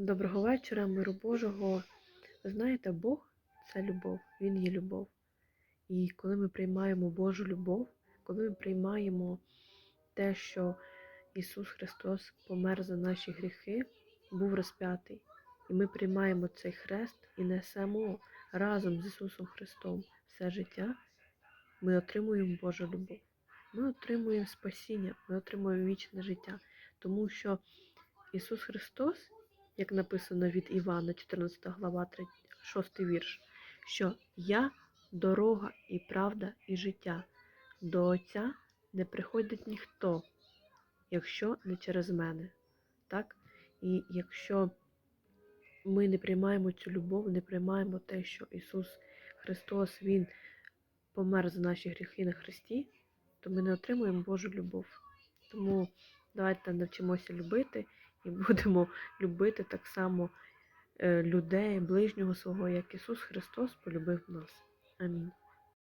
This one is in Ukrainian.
Доброго вечора, миру Божого. Ви знаєте, Бог це любов, Він є любов. І коли ми приймаємо Божу любов, коли ми приймаємо те, що Ісус Христос помер за наші гріхи, був розп'ятий, і ми приймаємо цей хрест і несемо разом з Ісусом Христом все життя, ми отримуємо Божу любов. Ми отримуємо спасіння, ми отримуємо вічне життя, тому що Ісус Христос як написано від Івана, 14 глава, 3, 6 вірш, що я дорога і правда і життя. До Отця не приходить ніхто, якщо не через мене. Так? І якщо ми не приймаємо цю любов, не приймаємо те, що Ісус Христос, Він помер за наші гріхи на Христі, то ми не отримуємо Божу любов. Тому давайте навчимося любити і будемо любити так само е, людей, ближнього свого, як Ісус Христос полюбив нас. Амінь.